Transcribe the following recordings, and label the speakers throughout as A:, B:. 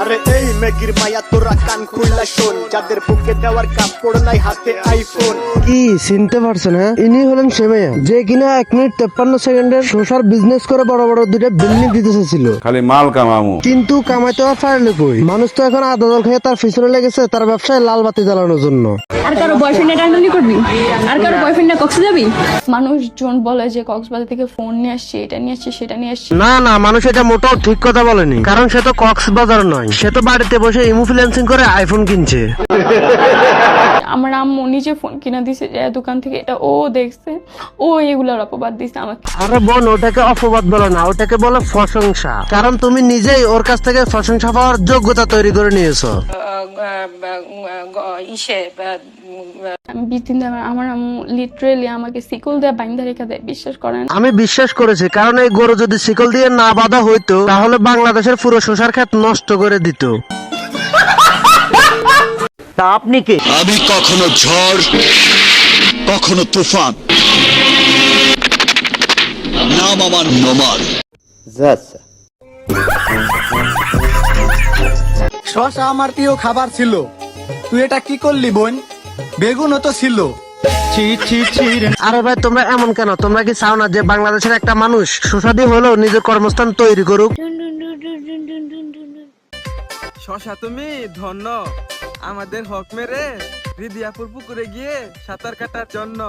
A: আরে এই মেগির মায়া তোরা কান খুললা শোন। যাদের বুকে দেওয়ার কাপড় নাই হাতে আইফোন
B: কি চিনতে পারছেন হ্যাঁ ইনি হলেন সেমাইয়া যে কিনা এক মিনিট তেপ্পান্ন সেকেন্ডের শোষার বিজনেস করে বড় বড় দুইটা বিল্ডিং দিতে চাইছিল।
C: খালি মাল কামামু।
B: কিন্তু কামাইতে আর পারলে কই? মানুষ তো এখন আদা জল খেয়ে তার পিছনে লেগেছে তার ব্যবসায় লাল বাতি জ্বালানোর জন্য।
D: আর কারও বয়ফ্রেন্ডে টানাটানি করবি? আর কারও বয়ফ্রেন্ডে কক্সে যাবি? মানুষজন বলে যে কক্সবাজার থেকে ফোন নিয়ে আসছে এটা নিয়ে আসছে সেটা নিয়ে আসছে।
B: না না মানুষ এটা মোটেও ঠিক কথা বলেনি। কারণ সে তো কক্সবাজার নয়। সে তো বাড়িতে বসে ইমুফ্লুয়েন্সিং করে আইফোন কিনছে।
D: আমার আম্মু নিজে ফোন কিনা দিছে যে দোকান থেকে এটা ও দেখছে। ও এগুলার অপবাদ দিছে আমাকে।
B: আরে বোন ওটাকে অপবাদ বলো না ওটাকে বলো প্রশংসা। কারণ তুমি নিজেই ওর কাছ থেকে প্রশংসা পাওয়ার যোগ্যতা তৈরি করে নিয়েছো।
E: ইসে
D: আমি বিশ দিন ধরে আমার আম্মু লিটারেলি আমাকে সিকুল দিয়ে বাইন্দা রেখে দেয় বিশ্বাস করেন।
B: আমি বিশ্বাস করেছি কারণ এই গরু যদি শিকল দিয়ে না বাঁধা হইতো তাহলে বাংলাদেশের পুরো শোষার ক্ষেত নষ্ট করে দিত। তা আপনি কে?
F: আমি কখনো ঝড় কখনো তুফান। নাম আমার নোমাদ
A: শশা আমার প্রিয় খাবার ছিল। তুই এটা কি করলি বোন? বেগুনও তো ছিল।
B: আরে ভাই তোমরা এমন কেন? তোমরা কি চাও না যে বাংলাদেশের একটা মানুষ সুস্বাদী হলেও নিজের কর্মস্থান তৈরি করুক?
G: শশা তুমি ধন্য। আমাদের হক মেরে হৃদিয়াপুর পুকুরে গিয়ে সাঁতার কাটার জন্য।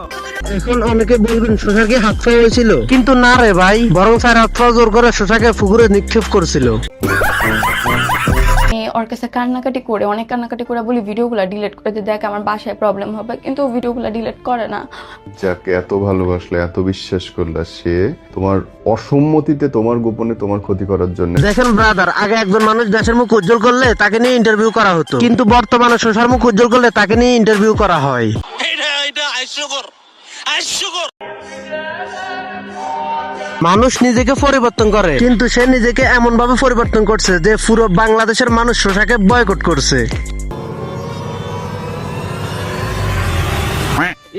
B: এখন অনেকে বলবেন কি হাত পা হয়েছিল? কিন্তু না রে ভাই বরং স্যার হাত পা জোর করে শোষাকে পুকুরে নিক্ষেপ করছিল।
D: ওর কাছে কান্নাকাটি করে অনেক কান্নাকাটি করে বলি ভিডিওগুলো ডিলিট করে দিয়ে দেখ আমার বাসায় প্রবলেম হবে। কিন্তু ভিডিওগুলো ডিলিট করে না।
H: যাকে এত ভালোবাসলে এত বিশ্বাস করলা সে তোমার অসম্মতিতে তোমার গোপনে তোমার ক্ষতি করার জন্য।
B: দেখেন ব্রাদার আগে একজন মানুষ দেশের মুখ উজ্জ্বল করলে তাকে নিয়ে ইন্টারভিউ করা হতো। কিন্তু বর্তমানে শোষার মুখ উজ্জ্বল করলে তাকে নিয়ে ইন্টারভিউ করা হয়। মানুষ নিজেকে পরিবর্তন করে। কিন্তু সে নিজেকে এমন ভাবে পরিবর্তন করছে যে পুরো বাংলাদেশের মানুষ শোষাকে বয়কট করছে।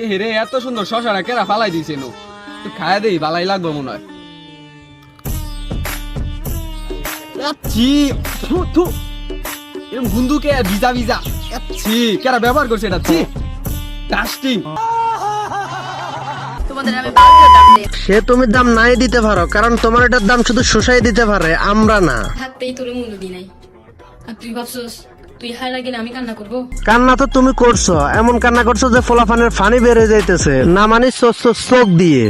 G: এ হেরে এত সুন্দর শশাটা কেরা ফালাই দিছে নো তুই খায়া দেই বালাই লাগবো মনে হয়। আচ্ছি থু থু। এরকম গুন্দুকে ভিজা ভিজা। আচ্ছি কেরা ব্যবহার করছে এটা?
B: সে তুমি দাম নাই দিতে পারো কারণ তোমার এটার দাম শুধু শোষাই দিতে পারে আমরা না।
I: থাকতেই তোর মূল্য দি নাই। আর তুই ভাবছস তুই আমি কান্না করব?
B: কান্না তো তুমি করছ এমন কান্না করছ যে ফলাফানের ফানি বেড়ে যাইতেছে। না মানে চোখ দিয়ে।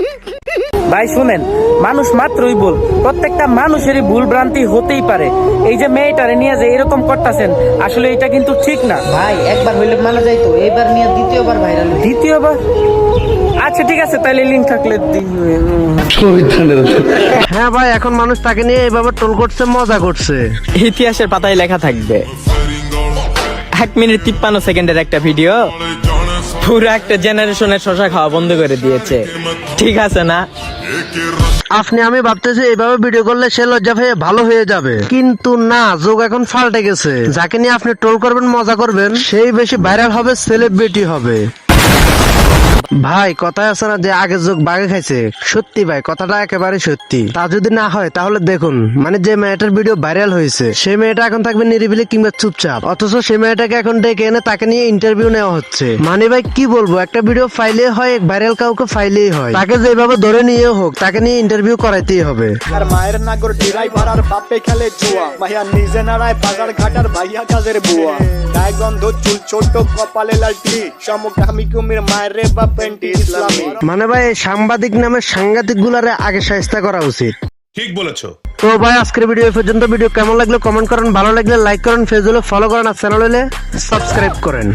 J: ভাই শুনেন মানুষ মাত্রই ভুল। প্রত্যেকটা মানুষেরই ভুল ভ্রান্তি হতেই পারে। এই যে মেয়েটারে নিয়ে যে এরকম করতেছেন আসলে এটা কিন্তু ঠিক না।
K: ভাই একবার হইলে মানা যাইতো এবার নিয়ে দ্বিতীয়বার ভাইরাল
J: দ্বিতীয়বার? আচ্ছা ঠিক আছে তাহলে লিঙ্ক থাকলে
B: হ্যাঁ ভাই এখন মানুষ তাকে নিয়ে এইভাবে টোল করছে মজা করছে।
J: ইতিহাসের পাতায় লেখা থাকবে। এক মিনিট তিপ্পান্ন সেকেন্ডের একটা ভিডিও পুরো একটা জেনারেশনের শশা খাওয়া বন্ধ করে দিয়েছে। ঠিক আছে না?
B: আপনি, আমি ভাবতেছি, এইভাবে ভিডিও করলে সে লজ্জা পেয়ে ভালো হয়ে যাবে। কিন্তু না, যোগ এখন পাল্টে গেছে। যাকে নিয়ে আপনি টোল করবেন, মজা করবেন, সেই বেশি ভাইরাল হবে সেলিব্রিটি হবে। ভাই, কথায় আছে না যে আগের যুগ বাঘে খাইছে? সত্যি ভাই, কথাটা একেবারে সত্যি। তা যদি না হয়, তাহলে দেখুন মানে যে মেয়েটার ভিডিও ভাইরাল হয়েছে, সেই মেয়েটা এখন থাকবে নিরিবিলি কিংবা চুপচাপ। অথচ সেই মেয়েটাকে এখন ডেকে এনে তাকে নিয়ে ইন্টারভিউ নেওয়া হচ্ছে। মানে ভাই, কি বলব, একটা ভিডিও ফাইলে হয় ভাইরাল কাউকে ফাইলেই হয়। তাকে যেভাবে ধরে নিয়ে হোক, তাকে নিয়ে ইন্টারভিউ করাইতেই হবে।
A: আর মায়ের নাগর ড্রাইভার আর বাপে খেলে জুয়া। মাইয়া নিজে নাড়ায় বাজার ঘাটার ভাইয়া কাজের বুয়া। গায়ে গন্ধ, চুল ছোট, কপালে লালটি। সমকামী কুমির, মায়ের রে বা পেন্টি ইসলামী
B: মানে ভাই সাংবাদিক নামে সাংঘাতিক গুলারে আগে সাহিস্তা করা উচিত।
F: ঠিক বলেছ।
B: তো ভাই আজকের ভিডিও এই পর্যন্ত ভিডিও কেমন লাগল? কমেন্ট করেন ভালো লাগলে লাইক করেন ফেসবুকে ফলো করেন আর চ্যানেল হলে সাবস্ক্রাইব করেন।